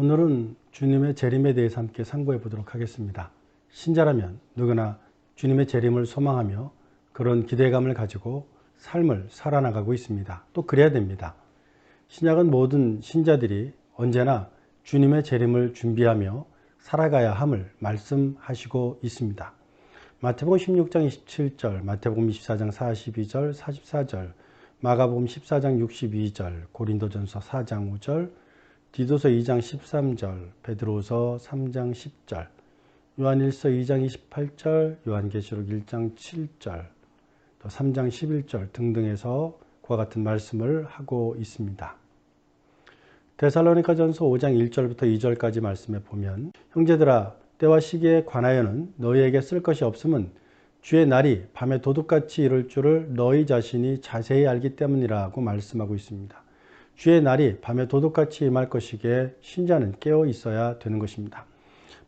오늘은 주님의 재림에 대해서 함께 상고해 보도록 하겠습니다. 신자라면 누구나 주님의 재림을 소망하며 그런 기대감을 가지고 삶을 살아나가고 있습니다. 또 그래야 됩니다. 신약은 모든 신자들이 언제나 주님의 재림을 준비하며 살아가야 함을 말씀하시고 있습니다. 마태복음 16장 27절, 마태복음 24장 42절, 44절, 마가복음 14장 62절, 고린도전서 4장 5절, 디도서 2장 13절, 베드로서 3장 10절, 요한일서 2장 28절, 요한계시록 1장 7절, 또 3장 11절 등등에서 그와 같은 말씀을 하고 있습니다. 데살로니가전서 5장 1절부터 2절까지 말씀에 보면 형제들아 때와 시기에 관하여는 너희에게 쓸 것이 없음은 주의 날이 밤에 도둑같이 이룰 줄을 너희 자신이 자세히 알기 때문이라고 말씀하고 있습니다. 주의 날이 밤에 도둑같이 임할 것이기에 신자는 깨어 있어야 되는 것입니다.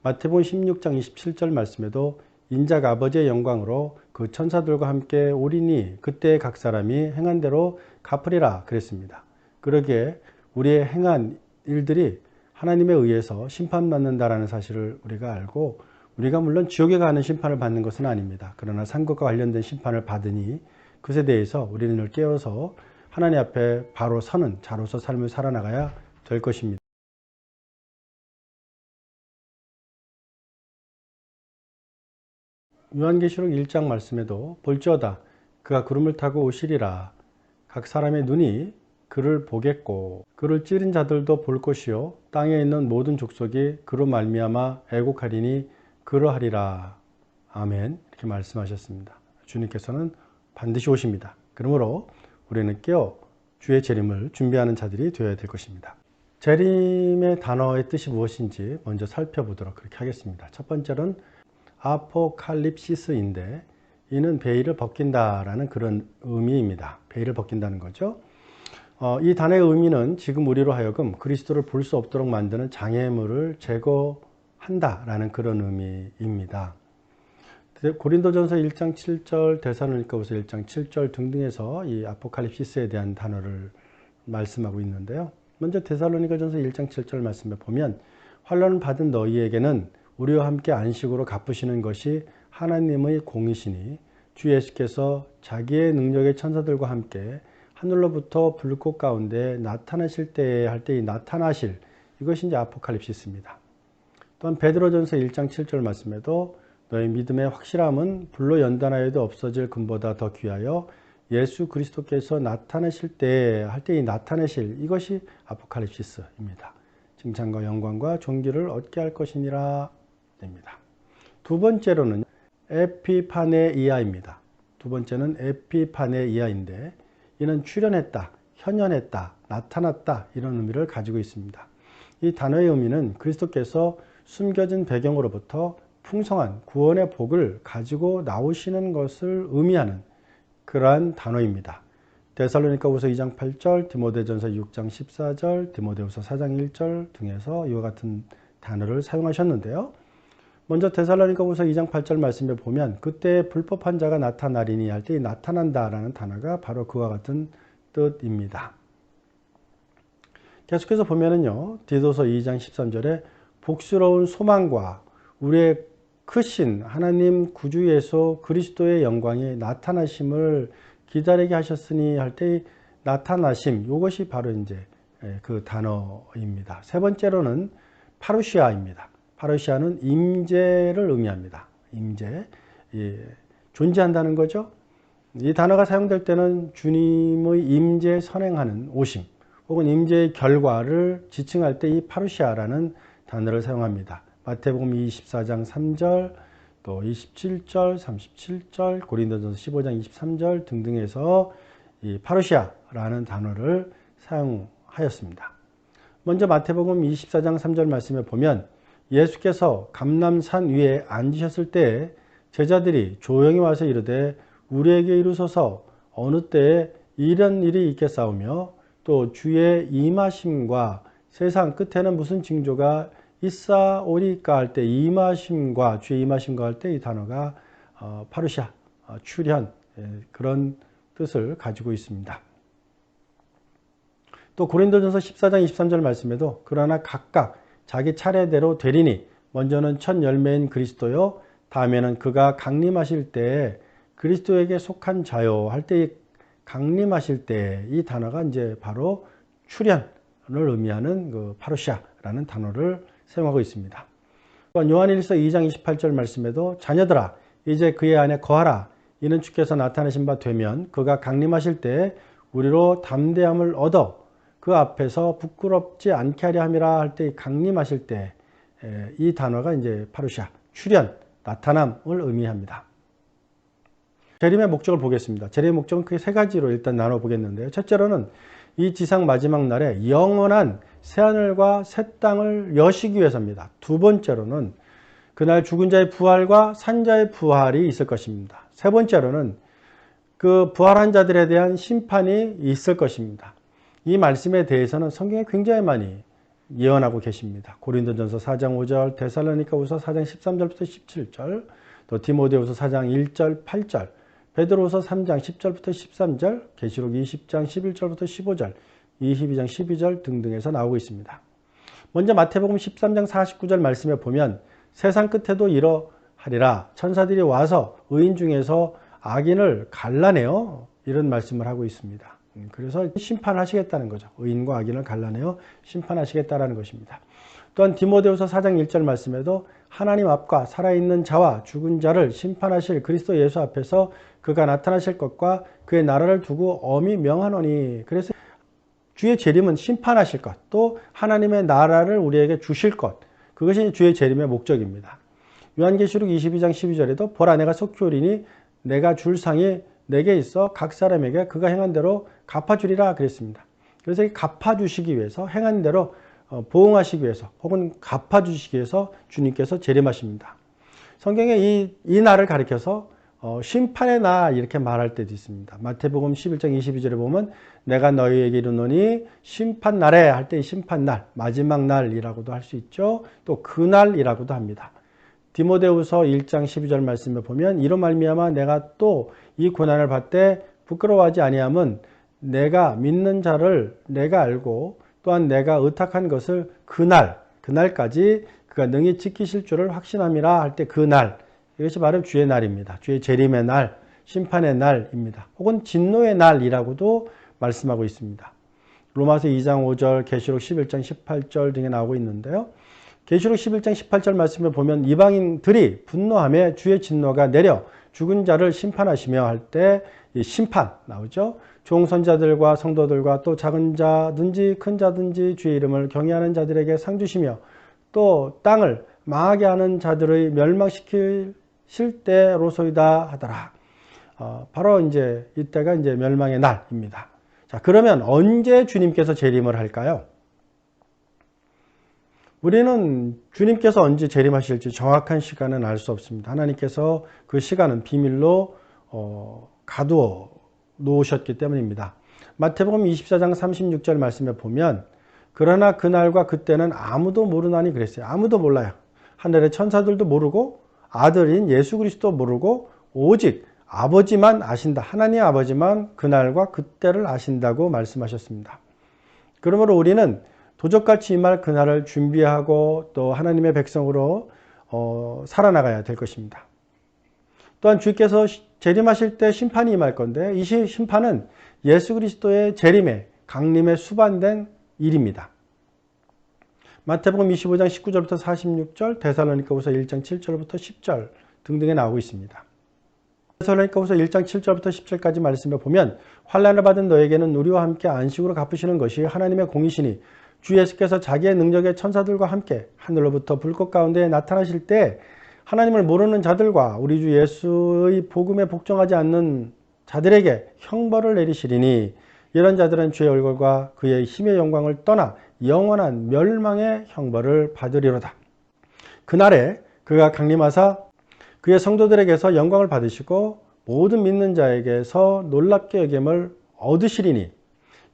마태복음 16장 27절 말씀에도 인자가 아버지의 영광으로 그 천사들과 함께 오리니 그때 각 사람이 행한 대로 갚으리라 그랬습니다. 그러기에 우리의 행한 일들이 하나님에 의해서 심판받는다라는 사실을 우리가 알고 우리가 물론 지옥에 가는 심판을 받는 것은 아닙니다. 그러나 상급과 관련된 심판을 받으니 그것에 대해서 우리는 늘 깨어서 하나님 앞에 바로 서는 자로서 삶을 살아나가야 될 것입니다. 요한계시록 1장 말씀에도 볼지어다 그가 구름을 타고 오시리라 각 사람의 눈이 그를 보겠고 그를 찌른 자들도 볼 것이요 땅에 있는 모든 족속이 그로 말미암아 애곡하리니 그러하리라 아멘 이렇게 말씀하셨습니다. 주님께서는 반드시 오십니다. 그러므로 우리는 깨어 주의 재림을 준비하는 자들이 되어야 될 것입니다. 재림의 단어의 뜻이 무엇인지 먼저 살펴보도록 그렇게 하겠습니다. 첫 번째는 아포칼립시스인데 이는 베일을 벗긴다라는 그런 의미입니다. 베일을 벗긴다는 거죠. 어, 이 단어의 의미는 지금 우리로 하여금 그리스도를 볼 수 없도록 만드는 장애물을 제거한다라는 그런 의미입니다. 고린도전서 1장 7절, 데살로니가후서 1장 7절 등등에서 이 아포칼립시스에 대한 단어를 말씀하고 있는데요. 먼저 데살로니가전서 1장 7절 말씀에 보면 환란 받은 너희에게는 우리와 함께 안식으로 갚으시는 것이 하나님의 공이시니 주 예수께서 자기의 능력의 천사들과 함께 하늘로부터 불꽃 가운데 나타나실 때에 할 때 이 나타나실 이것이 이제 아포칼립시스입니다. 또한 베드로전서 1장 7절 말씀에도 너희 믿음의 확실함은 불로 연단하여도 없어질 금보다 더 귀하여 예수 그리스도께서 나타나실 때 할 때 이 나타내실 이것이 아포칼립시스입니다. 칭찬과 영광과 존귀를 얻게 할 것이니라 됩니다. 두 번째로는 에피파네이아입니다. 두 번째는 에피파네이아인데 이는 출현했다, 현현했다, 나타났다 이런 의미를 가지고 있습니다. 이 단어의 의미는 그리스도께서 숨겨진 배경으로부터 풍성한 구원의 복을 가지고 나오시는 것을 의미하는 그러한 단어입니다. 데살로니가후서 2장 8절, 디모데전서 6장 14절, 디모데후서 4장 1절 등에서 이와 같은 단어를 사용하셨는데요. 먼저 데살로니가후서 2장 8절 말씀에 보면 그때 불법한 자가 나타나리니 할 때 나타난다라는 단어가 바로 그와 같은 뜻입니다. 계속해서 보면은요. 디도서 2장 13절에 복스러운 소망과 우리의 크신 하나님 구주 예수 그리스도의 영광이 나타나심을 기다리게 하셨으니 할 때 나타나심 이것이 바로 이제 그 단어입니다. 세 번째로는 파루시아입니다. 파루시아는 임재를 의미합니다. 임재 예, 존재한다는 거죠. 이 단어가 사용될 때는 주님의 임재 선행하는 오심 혹은 임재의 결과를 지칭할 때 이 파루시아라는 단어를 사용합니다. 마태복음 24장 3절, 또 27절, 37절, 고린도전서 15장 23절 등등에서 이 파루시아라는 단어를 사용하였습니다. 먼저 마태복음 24장 3절 말씀에 보면 예수께서 감남산 위에 앉으셨을 때 제자들이 조용히 와서 이르되 우리에게 이루소서 어느 때에 이런 일이 있겠사오며 또 주의 임하심과 세상 끝에는 무슨 징조가 있사오리까 할때 임하심과 주의 임하심과 할 때 이 단어가 어, 파루샤 어, 출현 예, 그런 뜻을 가지고 있습니다. 또 고린도전서 14장 23절 말씀에도 그러나 각각 자기 차례대로 되리니 먼저는 첫 열매인 그리스도요 다음에는 그가 강림하실 때 그리스도에게 속한 자요 할 때 강림하실 때 이 단어가 이제 바로 출현을 의미하는 그 파루시아라는 단어를 사용하고 있습니다. 또한 요한일서 2장 28절 말씀에도 자녀들아 이제 그의 안에 거하라 이는 주께서 나타나신 바 되면 그가 강림하실 때 우리로 담대함을 얻어 그 앞에서 부끄럽지 않게 하려 함이라 할 때 강림하실 때 이 단어가 이제 파루시아 출현 나타남을 의미합니다. 재림의 목적을 보겠습니다. 재림의 목적은 크게 세 가지로 일단 나눠 보겠는데요. 첫째로는 이 지상 마지막 날에 영원한 새하늘과 새 땅을 여시기 위해서입니다. 두 번째로는 그날 죽은 자의 부활과 산자의 부활이 있을 것입니다. 세 번째로는 그 부활한 자들에 대한 심판이 있을 것입니다. 이 말씀에 대해서는 성경에 굉장히 많이 예언하고 계십니다. 고린도전서 4장 5절, 데살로니가후서 4장 13절부터 17절, 또 디모데후서 4장 1절, 8절, 베드로후서 3장 10절부터 13절, 계시록 20장 11절부터 15절, 22장 12절 등등에서 나오고 있습니다. 먼저 마태복음 13장 49절 말씀에 보면 세상 끝에도 이러하리라 천사들이 와서 의인 중에서 악인을 갈라내어 이런 말씀을 하고 있습니다. 음, 그래서 심판하시겠다는 거죠. 의인과 악인을 갈라내어 심판하시겠다라는 것입니다. 또한 디모데후서 4장 1절 말씀에도 하나님 앞과 살아있는 자와 죽은 자를 심판하실 그리스도 예수 앞에서 그가 나타나실 것과 그의 나라를 두고 엄히 명하노니 그래서 주의 재림은 심판하실 것, 또 하나님의 나라를 우리에게 주실 것, 그것이 주의 재림의 목적입니다. 요한계시록 22장 12절에도 보라 내가 속히 오리니 내가 줄 상이 내게 있어 각 사람에게 그가 행한 대로 갚아주리라 그랬습니다. 그래서 갚아주시기 위해서 행한 대로 어, 보응하시기 위해서 혹은 갚아주시기 위해서 주님께서 재림하십니다. 성경에 이, 이 날을 가리켜서 어, 심판의 날 이렇게 말할 때도 있습니다. 마태복음 11장 22절에 보면 내가 너희에게 이르노니 심판 날에 할 때 심판 날, 마지막 날이라고도 할 수 있죠. 또 그날이라고도 합니다. 디모데후서 1장 12절 말씀에 보면 이로 말미암아 내가 또 이 고난을 받되 부끄러워하지 아니함은 내가 믿는 자를 내가 알고 또한 내가 의탁한 것을 그날 그날까지 그가 능히 지키실 줄을 확신함이라 할 때 그날 이것이 바로 주의 날입니다. 주의 재림의 날, 심판의 날입니다. 혹은 진노의 날이라고도 말씀하고 있습니다. 로마서 2장 5절, 계시록 11장 18절 등에 나오고 있는데요. 계시록 11장 18절 말씀에 보면 이방인들이 분노함에 주의 진노가 내려 죽은 자를 심판하시며 할 때 심판 나오죠. 종선자들과 성도들과 또 작은 자든지 큰 자든지 주의 이름을 경외하는 자들에게 상 주시며 또 땅을 망하게 하는 자들의 멸망시킬 때로소이다 하더라. 어, 바로 이제 이때가 이제 멸망의 날입니다. 자, 그러면 언제 주님께서 재림을 할까요? 우리는 주님께서 언제 재림하실지 정확한 시간은 알 수 없습니다. 하나님께서 그 시간은 비밀로 어, 가두어 놓으셨기 때문입니다. 마태복음 24장 36절 말씀에 보면 그러나 그날과 그때는 아무도 모르나니 그랬어요. 아무도 몰라요. 하늘의 천사들도 모르고 아들인 예수 그리스도 모르고 오직 아버지만 아신다. 하나님 아버지만 그날과 그때를 아신다고 말씀하셨습니다. 그러므로 우리는 도적같이 임할 그날을 준비하고 또 하나님의 백성으로 어, 살아나가야 될 것입니다. 또한 주께서 재림하실 때 심판이 임할 건데 이 심판은 예수 그리스도의 재림에 강림에 수반된 일입니다. 마태복음 25장 19절부터 46절, 데살로니가후서 1장 7절부터 10절 등등에 나오고 있습니다. 데살로니가후서 1장 7절부터 10절까지 말씀에 보면 환란을 받은 너에게는 우리와 함께 안식으로 갚으시는 것이 하나님의 공이시니 주 예수께서 자기의 능력의 천사들과 함께 하늘로부터 불꽃 가운데 나타나실 때 하나님을 모르는 자들과 우리 주 예수의 복음에 복종하지 않는 자들에게 형벌을 내리시리니 이런 자들은 주의 얼굴과 그의 힘의 영광을 떠나 영원한 멸망의 형벌을 받으리로다. 그날에 그가 강림하사 그의 성도들에게서 영광을 받으시고 모든 믿는 자에게서 놀랍게 여김을 얻으시리니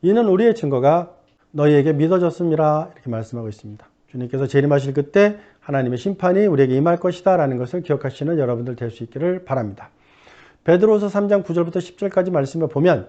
이는 우리의 증거가 너희에게 믿어졌습니다. 이렇게 말씀하고 있습니다. 주님께서 재림하실 그때 하나님의 심판이 우리에게 임할 것이다 라는 것을 기억하시는 여러분들 될 수 있기를 바랍니다. 베드로서 3장 9절부터 10절까지 말씀을 보면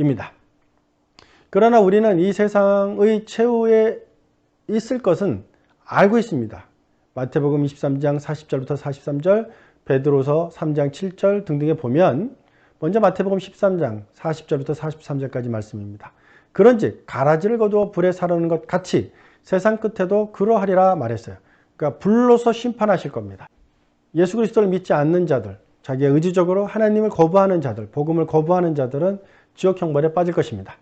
입니다. 그러나 우리는 이 세상의 최후에 있을 것은 알고 있습니다. 마태복음 23장 40절부터 43절, 베드로서 3장 7절 등등에 보면 먼저 마태복음 13장 40절부터 43절까지 말씀입니다. 그런즉 가라지를 거두어 불에 사르는 것 같이 세상 끝에도 그러하리라 말했어요. 그러니까 불로서 심판하실 겁니다. 예수 그리스도를 믿지 않는 자들, 자기의 의지적으로 하나님을 거부하는 자들, 복음을 거부하는 자들은 지옥 형벌에 빠질 것입니다.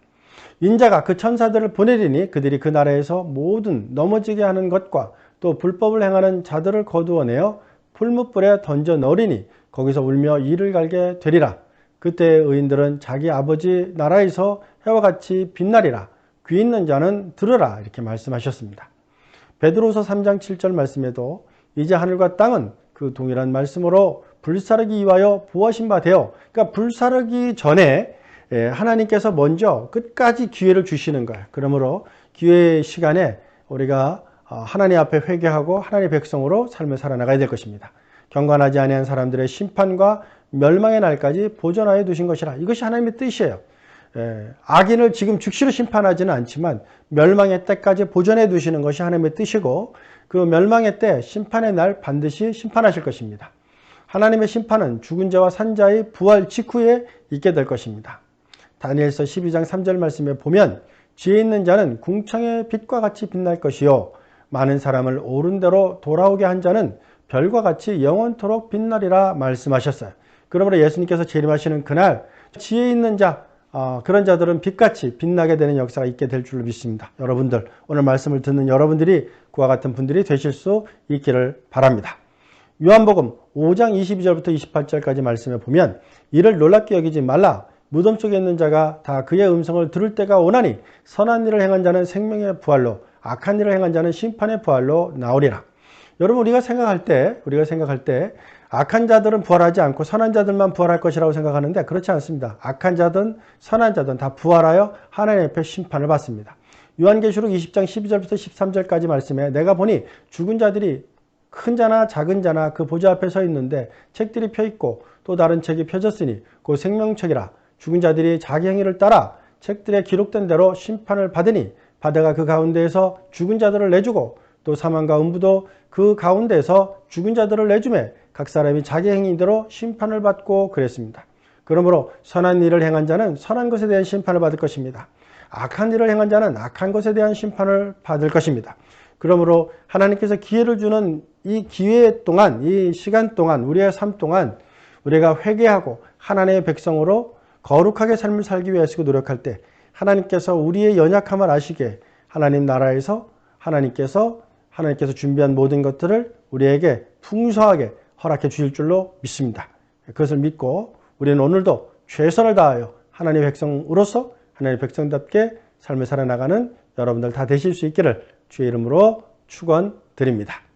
인자가 그 천사들을 보내리니 그들이 그 나라에서 모든 넘어지게 하는 것과 또 불법을 행하는 자들을 거두어내어 풀무불에 던져 넣으리니 거기서 울며 이를 갈게 되리라. 그때 의인들은 자기 아버지 나라에서 해와 같이 빛나리라. 귀 있는 자는 들으라. 이렇게 말씀하셨습니다. 베드로서 3장 7절 말씀에도 이제 하늘과 땅은 그 동일한 말씀으로 불사르기 위하여 부하신 바 되어 그러니까 불사르기 전에 예, 하나님께서 먼저 끝까지 기회를 주시는 거예요. 그러므로 기회의 시간에 우리가 어, 하나님 앞에 회개하고 하나님의 백성으로 삶을 살아나가야 될 것입니다. 경건하지 아니한 사람들의 심판과 멸망의 날까지 보존하여 두신 것이라. 이것이 하나님의 뜻이에요. 예, 악인을 지금 즉시로 심판하지는 않지만 멸망의 때까지 보존해 두시는 것이 하나님의 뜻이고 그 멸망의 때 심판의 날 반드시 심판하실 것입니다. 하나님의 심판은 죽은 자와 산 자의 부활 직후에 있게 될 것입니다. 다니엘서 12장 3절 말씀에 보면 지혜 있는 자는 궁창의 빛과 같이 빛날 것이요 많은 사람을 옳은 대로 돌아오게 한 자는 별과 같이 영원토록 빛나리라 말씀하셨어요. 그러므로 예수님께서 재림하시는 그날 지혜 있는 자 어, 그런 자들은 빛같이 빛나게 되는 역사가 있게 될 줄로 믿습니다. 여러분들 오늘 말씀을 듣는 여러분들이 그와 같은 분들이 되실 수 있기를 바랍니다. 요한복음 5장 22절부터 28절까지 말씀에 보면 이를 놀랍게 여기지 말라 무덤 속에 있는 자가 다 그의 음성을 들을 때가 오나니 선한 일을 행한 자는 생명의 부활로 악한 일을 행한 자는 심판의 부활로 나오리라. 여러분 우리가 생각할 때 우리가 생각할 때 악한 자들은 부활하지 않고 선한 자들만 부활할 것이라고 생각하는데 그렇지 않습니다. 악한 자든 선한 자든 다 부활하여 하나님 앞에 심판을 받습니다. 요한계시록 20장 12절부터 13절까지 말씀에 내가 보니 죽은 자들이 큰 자나 작은 자나 그 보좌 앞에 서 있는데 책들이 펴 있고 또 다른 책이 펴졌으니 그 생명책이라 죽은 자들이 자기 행위를 따라 책들에 기록된 대로 심판을 받으니 바다가 그 가운데에서 죽은 자들을 내주고 또 사망과 음부도 그 가운데에서 죽은 자들을 내주매 각 사람이 자기 행위대로 심판을 받고 그랬습니다. 그러므로 선한 일을 행한 자는 선한 것에 대한 심판을 받을 것입니다. 악한 일을 행한 자는 악한 것에 대한 심판을 받을 것입니다. 그러므로 하나님께서 기회를 주는 이 기회 동안, 이 시간 동안, 우리의 삶 동안 우리가 회개하고 하나님의 백성으로 거룩하게 삶을 살기 위해서 노력할 때 하나님께서 우리의 연약함을 아시게 하나님 나라에서 하나님께서 하나님께서 준비한 모든 것들을 우리에게 풍성하게 허락해 주실 줄로 믿습니다. 그것을 믿고 우리는 오늘도 최선을 다하여 하나님의 백성으로서 하나님의 백성답게 삶을 살아나가는 여러분들 다 되실 수 있기를 주의 이름으로 축원드립니다.